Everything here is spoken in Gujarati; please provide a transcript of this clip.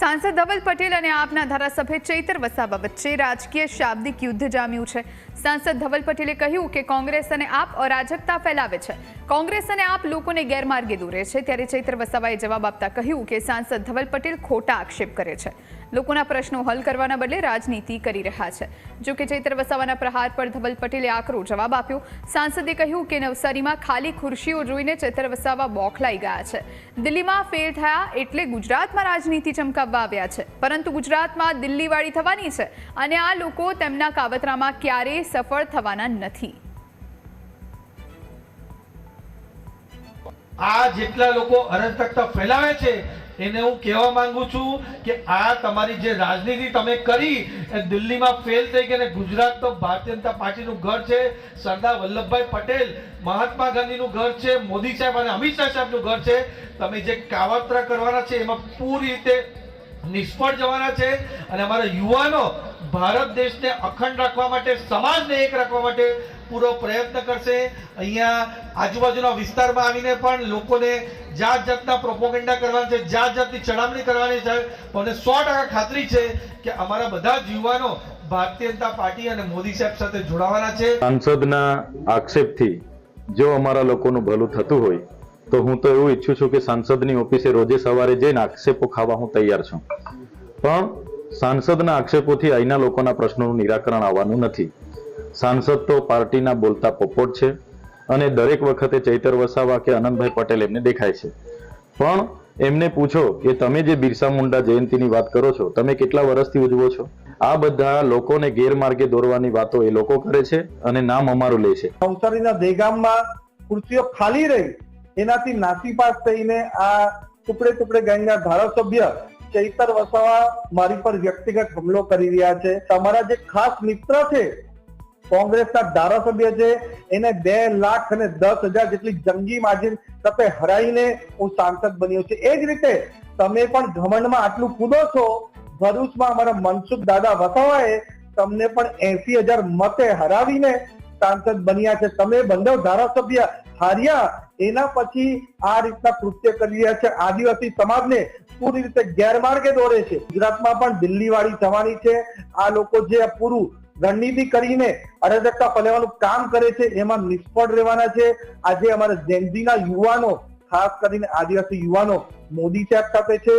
સાંસદ ધવલ પટેલ અને આપના ધારાસભ્ય ચૈતર વસાવા વચ્ચે રાજકીય શાબ્દિક યુદ્ધ જામ્યું છે. સાંસદ ધવલ પટેલે કહ્યું કે કોંગ્રેસ અને આપ અરાજકતા ફેલાવે છે. કોંગ્રેસ અને આપ લોકોને ગેરમાર્ગે દોરે છે, ત્યારે ચૈતર વસાવાએ જવાબ આપતા કહ્યું કે સાંસદ ધવલ પટેલ ખોટા આક્ષેપ કરે છે. લોકોના પ્રશ્નો હલ કરવાના બદલે રાજનીતિ કરી રહ્યા છે. જો કે ચૈતર વસાવાના પ્રહાર પર ધવલ પટેલે આકરો જવાબ આપ્યો. સાંસદે કહ્યું કે નવસારીમાં ખાલી ખુરશીઓ જોઈને ચૈતર વસાવા બોખલાઈ ગયા છે. દિલ્હીમાં ફેલ થયા એટલે ગુજરાતમાં રાજનીતિ ચમકાવવા આવ્યા છે. પરંતુ ગુજરાતમાં દિલ્હીવાળી થવાની છે અને આ લોકો તેમના કાવતરામાં ક્યારેય સફળ થવાના નથી. આ જેટલા લોકો અરાજકતા ફેલાવે છે, એને હું કહેવા માંગુ છું કે આ તમારી જે રાજનીતિ તમે કરી, એ દિલ્હીમાં ફેલ થઈ ગઈ અને ગુજરાત તો ભારતીય જનતા પાર્ટીનું ઘર છે, સરદાર વલ્લભભાઈ પટેલ, મહાત્મા ગાંધીનું ઘર છે, મોદી સાહેબ અને અમિત શાહ સાહેબનું ઘર છે. તમે જે કાવતરા કરવાના છે, એમાં પૂરી રીતે નિષ્ફળ જવાના છે અને અમારા યુવાનો ભારત દેશને અખંડ રાખવા માટે, સમાજને એક રાખવા માટે પૂરો પ્રયત્ન કરશે. અહીંયા આજુબાજુના વિસ્તારમાં આવીને પણ લોકોને જાત જાતના પ્રોપોગેન્ડા કરવાના છે જાત જાતની ચડામણી કરવાની છે. મને સો ટકા ખાતરી છે કે અમારા બધા જ યુવાનો ભારતીય જનતા પાર્ટી અને મોદી સાહેબ સાથે જોડાવાના છે. સાંસદના આક્ષેપથી જો અમારા લોકોનું ભલું થતું હોય તો હું તો એવું ઈચ્છું છું કે સાંસદની ઓફિસે રોજે સવારે જઈને આક્ષેપો ખાવા હું તૈયાર છું. પણ સાંસદના આક્ષેપોથી અહીંના લોકોના પ્રશ્નોનું નિરાકરણ આવવાનું નથી. સાંસદ તો પાર્ટીના બોલતા પોપોટ છે અને દરેક વખતે ચૈતર વસાવા કે આનંદભાઈ પટેલ એમને દેખાય છે. પણ એમને પૂછો કે તમે જે બિરસા મુંડા જયંતિની વાત કરો છો, તમે કેટલા વર્ષથી ઉજવો છો? આ બધા લોકોને ગેરમાર્ગે દોરવાની વાતો એ લોકો કરે છે અને નામ અમારું લે છે. ખાલી રહી. એનાથી નાસીપાસ થઈને આ ટુકડે ટુકડે ગેંગના ધારાસભ્ય ચૈતર વસાવા મારી પર વ્યક્તિગત હુમલો કરી રહ્યા છે. તમારા જે ખાસ મિત્ર છે, કોંગ્રેસના ધારાસભ્ય છે, એને બે લાખ અને દસ હજાર જેટલી જંગી માર્જિન સાથે હરાઈને હું સાંસદ બન્યો છું. એ જ રીતે તમે પણ ઘમંડમાં આટલું કૂદો છો, ભરૂચમાં અમારા મનસુખ દાદા વસાવાએ તમને પણ એસી હજાર મતે હરાવીને સાંસદ બન્યા છે. તમે બંધવ ધારાસભ્ય હાર્યા, એના પછી આ રીતના કૃત્ય કરી રહ્યા છે. આદિવાસી સમાજને પૂરી રીતે ગેરમાર્ગે દોરે છે. ગુજરાતમાં પણ દિલ્હી વાળી થવાની છે. આ લોકો જે પૂરું રણનીતિ કરીને અરાજકતા ફેલાવવાનું કામ કરે છે, એમાં નિષ્ફળ રહેવાના છે. આજે અમારા જેનઝીના યુવાનો, ખાસ કરીને આદિવાસી યુવાનો મોદી સાહેબ સાથે છે.